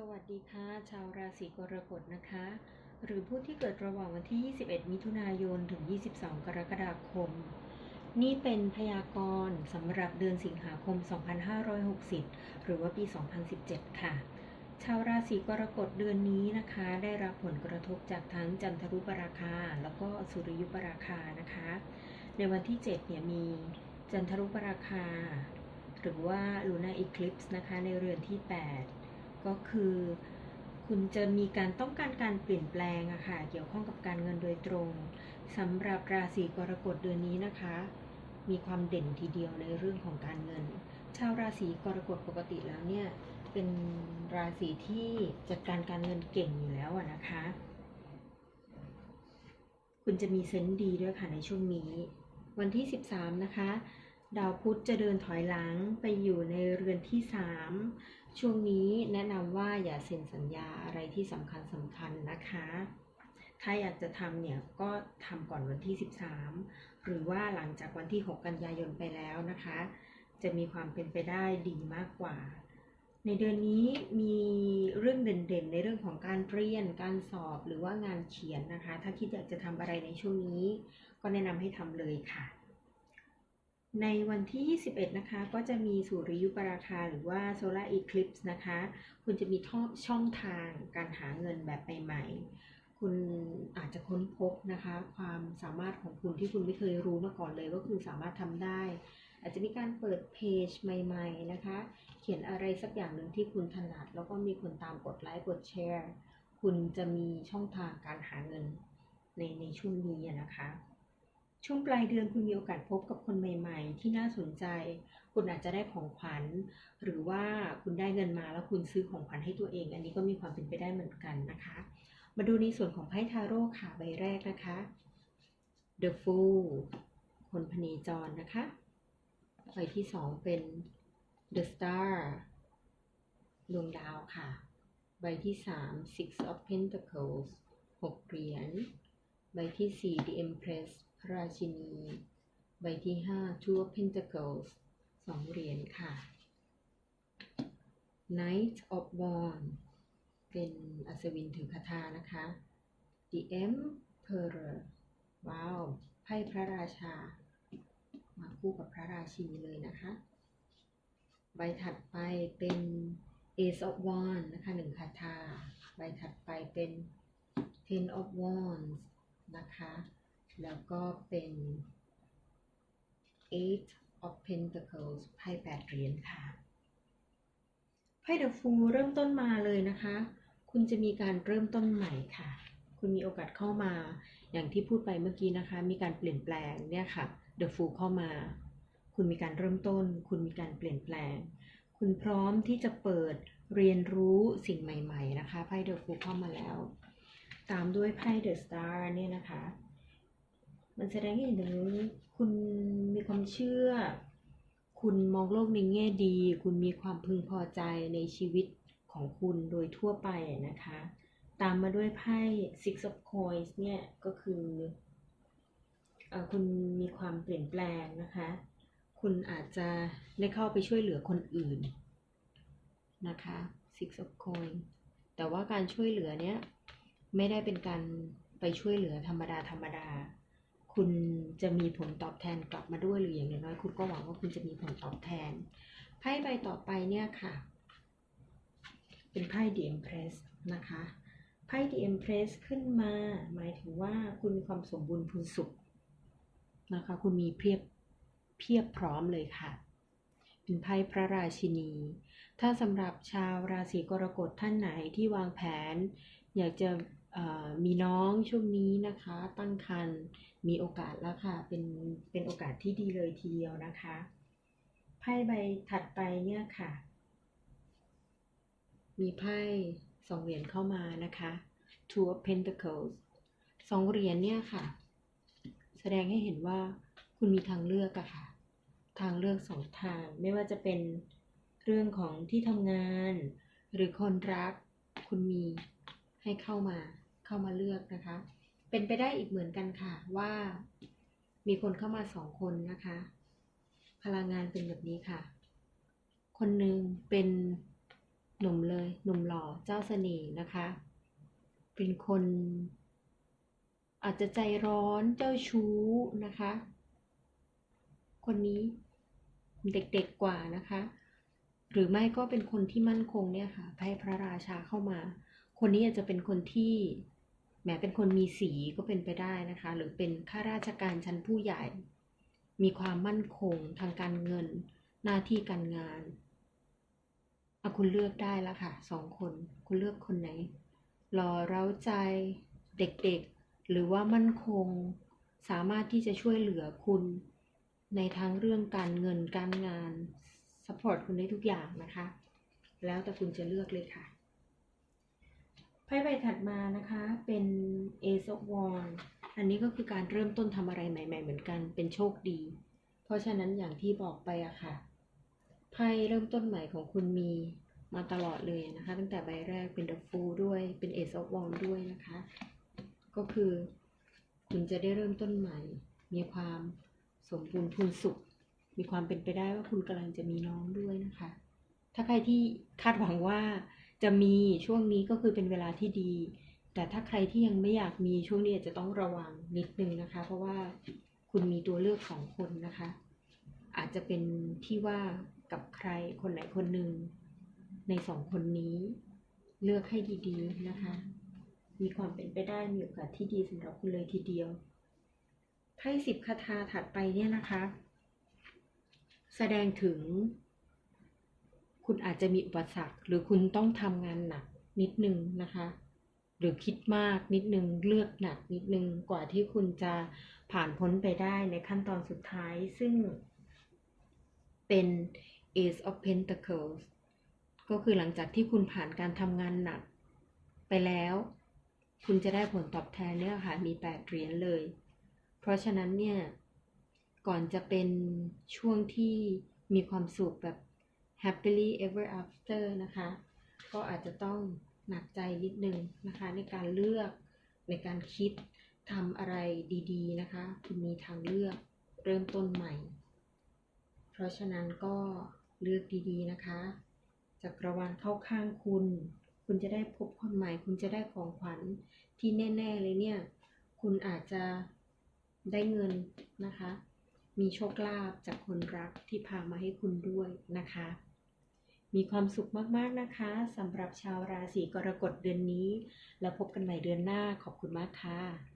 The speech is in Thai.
สวัสดีค่ะ ชาวราศีกรกฎนะคะ หรือผู้ที่เกิดระหว่างวันที่ 21 มิถุนายนถึง 22 กรกฎาคม นี่เป็นพยากรณ์สำหรับเดือนสิงหาคม 2560 หรือว่าปี 2017 ค่ะ ชาวราศีกรกฎเดือนนี้นะคะ ได้รับผลกระทบจากทั้งจันทรุปราคา แล้วก็สุริยุปราคานะคะ ในวันที่ 7 เนี่ยมีจันทรุปราคา หรือว่าลูน่าอีคลิปส์นะคะในเรือนที่ 8 ก็คือ คุณจะมีการต้องการการเปลี่ยนแปลงอะค่ะเกี่ยวข้องกับการเงินโดยตรงสำหรับราศีกรกฎเดือนนี้นะคะ มีความเด่นทีเดียวในเรื่องของการเงิน ชาวราศีกรกฎปกติแล้วเนี่ยเป็นราศีที่จัดการการเงินเก่งอยู่แล้วอะนะคะ คุณจะมีเซนส์ดีด้วยค่ะในช่วงนี้ วันที่ 13 นะคะ ดาวพุธจะเดินถอยหลังไปอยู่ในเรือนที่ 3 ช่วงนี้แนะนำว่าอย่าเซ็นสัญญาอะไรที่สำคัญสำคัญนะคะ ถ้าอยากจะทำเนี่ยก็ทำก่อนวันที่ 13 หรือว่าหลังจากวันที่ 6 กันยายนไปแล้วนะคะ จะมีความเป็นไปได้ดีมากกว่า ในเดือนนี้มีเรื่องเด่นๆ ในเรื่องของการเรียน การสอบหรือว่างานเขียนนะคะ ถ้าคิดอยากจะทำอะไรในช่วงนี้ ก็แนะนำให้ทำเลยค่ะ ในวันที่ 21 นะคะ ก็จะมีสุริยุปราคาหรือว่า Solar Eclipse นะคะ คุณจะมีท่อช่องทางการหาเงินแบบใหม่ๆ คุณอาจจะค้นพบนะคะ ความสามารถของคุณที่คุณไม่เคยรู้มาก่อนเลยว่าคุณสามารถทำได้ อาจจะมีการเปิดเพจใหม่ๆ นะคะ เขียนอะไรสักอย่างหนึ่งที่คุณถนัด แล้วก็มีคนตามกดไลค์กดแชร์ คุณจะมีช่องทางการหาเงินในในช่วงนี้นะคะ ช่วงปลายเดือนคุณมีโอกาสพบกับคนใหม่ๆ ที่น่าสนใจ คุณอาจจะได้ของขวัญ หรือว่าคุณได้เงินมาแล้วคุณซื้อของขวัญให้ตัวเอง อันนี้ก็มีความเป็นไปได้เหมือนกันนะคะ มาดูในส่วนของไพ่ทาโร่ค่ะใบแรกนะคะ The Fool คนพเนจรนะคะใบที่สองเป็น The Star ดวงดาวค่ะ ใบที่สาม Six of Pentacles หกเหรียญ ใบที่สี่ The Empress ระราชินี ใบที่ห้า Two of Pentacles สองเหรียญค่ะ Knight of Wands เป็นอัศวินถือคาถานะคะ The Emperor ว้าว ไพ่พระราชา มาคู่กับพระราชินีเลยนะคะ ใบถัดไปเป็น Ace of Wands นะคะหนึ่งคาถา ใบถัดไปเป็น Ten of Wands นะคะ แล้วก็เป็น Eight of Pentacles ไพ่แปดเหรียญค่ะไพ่ The Fool เริ่มต้นมาเลยนะคะ คุณจะมีการเริ่มต้นใหม่ค่ะ คุณมีโอกาสเข้ามา อย่างที่พูดไปเมื่อกี้นะคะ มีการเปลี่ยนแปลงเนี่ยค่ะ The Fool เข้ามา คุณมีการเริ่มต้น คุณมีการเปลี่ยนแปลง คุณพร้อมที่จะเปิดเรียนรู้สิ่งใหม่ ๆ นะคะไพ่ The Fool เข้ามาแล้ว ตามด้วยไพ่ The Star เนี่ยนะคะ มันแสดงให้เห็นถึงคุณมีความเชื่อ คุณมองโลกในแง่ดี คุณมีความพึงพอใจในชีวิตของคุณโดยทั่วไปนะคะ ตามมาด้วยไพ่ Six of Coins เนี่ย ก็คืออคุณมีความเปลี่ยนแปลงนะคะ คุณอาจจะได้เข้าไปช่วยเหลือคนอื่นนะคะ Six of Coins แต่ว่าการช่วยเหลือเนี้ย ไม่ได้เป็นการไปช่วยเหลือธรรมดาธรรมดา คุณจะมีผลตอบแทนกลับมาด้วยหรืออย่างน้อยๆคุณก็หวังว่าคุณจะมีผลตอบแทนไพ่ใบต่อไปเนี่ยค่ะ เป็นไพ่ The Empress นะคะไพ่ The Empress ขึ้นมาหมายถึงว่าคุณมีความสมบูรณ์พูนสุขนะคะ คุณมีเพียบเพียบพร้อมเลยค่ะ เป็นไพ่พระราชินี ถ้าสำหรับชาวราศีกรกฎท่านไหนที่วางแผน อยากจะ มีน้องช่วงนี้นะคะ ตั้งครรภ์มีโอกาสแล้วค่ะ เป็นเป็นโอกาสที่ดีเลยทีเดียวนะคะไพ่ใบถัดไปเนี่ยค่ะ มีไพ่สองเหรียญเข้ามานะคะ Two of Pentacles สองเหรียญเนี่ยค่ะ แสดงให้เห็นว่าคุณมีทางเลือกอะค่ะ ทางเลือกสองทาง ไม่ว่าจะเป็นเรื่องของที่ทำงาน หรือคนรัก คุณมีให้เข้ามา เข้ามาเลือกนะคะ เป็นไปได้อีกเหมือนกันค่ะว่า มีคนเข้ามาสองคนนะคะ พลังงานเป็นแบบนี้ค่ะ คนหนึ่งเป็นหนุ่มเลย หนุ่มหล่อเจ้าเสน่ห์นะคะ เป็นคน อาจจะใจร้อนเจ้าชู้นะคะ คนนี้เด็กๆกว่านะคะ หรือไม่ก็เป็นคนที่มั่นคงเนี่ยค่ะไพ่พระราชาเข้ามา คนนี้อาจจะเป็นคนที่ แหมเป็นคนมีสีก็เป็นไปได้นะคะ หรือเป็นข้าราชการชั้นผู้ใหญ่ มีความมั่นคงทางการเงิน หน้าที่การงานอะคุณเลือกได้แล้วค่ะสองคน คุณเลือกคนไหนหล่อเร้าใจเด็กๆ หรือว่ามั่นคง สามารถที่จะช่วยเหลือคุณ ในทั้งเรื่องการเงินการงานสปอร์ตคุณได้ทุกอย่างนะคะ แล้วแต่คุณจะเลือกเลยค่ะ ใบถัดมานะคะเป็น Ace of Wands อันนี้ก็คือการเริ่มต้นทำอะไรใหม่ ๆ เหมือนกันเป็นโชคดี เพราะฉะนั้นอย่างที่บอกไปอะค่ะไพ่เริ่มต้นใหม่ของคุณมีมาตลอดเลยนะคะ ตั้งแต่ใบแรกเป็น The Fool ด้วยเป็น Ace of Wands ด้วยนะคะ ก็คือ คุณจะได้เริ่มต้นใหม่ มีความสมบูรณ์พูนสุข มีความเป็นไปได้ว่าคุณกำลังจะมีน้องด้วยนะคะ ถ้าใครที่คาดหวังว่า จะมีช่วงนี้ก็คือเป็นเวลาที่ดี แต่ถ้าใครที่ยังไม่อยากมีช่วงนี้อาจจะต้องระวังนิดนึงนะคะ เพราะว่าคุณมีตัวเลือกสองคนนะคะ อาจจะเป็นที่ว่ากับใครคนไหนคนหนึ่งในสองคนนี้เลือกให้ดีๆนะคะ มีความเป็นไปได้มีโอกาสที่ดีสำหรับคุณเลยทีเดียวไพ่สิบคาถาถัดไปเนี่ยนะคะ แสดงถึง คุณอาจจะมีอุปสรรค หรือคุณต้องทำงานหนักนิดนึงนะคะ หรือคิดมากนิดนึงเลือกหนักนิดนึงกว่าที่คุณจะผ่านพ้นไปได้ในขั้นตอนสุดท้ายซึ่งเป็น Ace of Pentacles ก็คือหลังจากที่คุณผ่านการทำงานหนัก ไปแล้ว คุณจะได้ผลตอบแทนเนี่ยค่ะมี8เหรียญเลย เพราะฉะนั้นเนี่ย ก่อนจะเป็นช่วงที่มีความสุขแบบ happily ever after นะคะ ก็อาจจะต้องหนักใจนิดนึงนะคะ ในการเลือกในการคิดทำอะไรดีๆนะคะ คุณมีทางเลือกเริ่มต้นใหม่ เพราะฉะนั้นก็เลือกดีๆนะคะจักรวาลเข้าข้างคุณ คุณจะได้พบคนใหม่ คุณจะได้ของขวัญที่แน่ ๆ เลยเนี่ย คุณอาจจะได้เงินนะคะ มีโชคลาภจากคนรักที่พามาให้คุณด้วยนะคะ มีความสุขมากๆนะคะสำหรับชาวราศีกรกฎเดือนนี้ แล้วพบกันใหม่เดือนหน้าขอบคุณมากค่ะ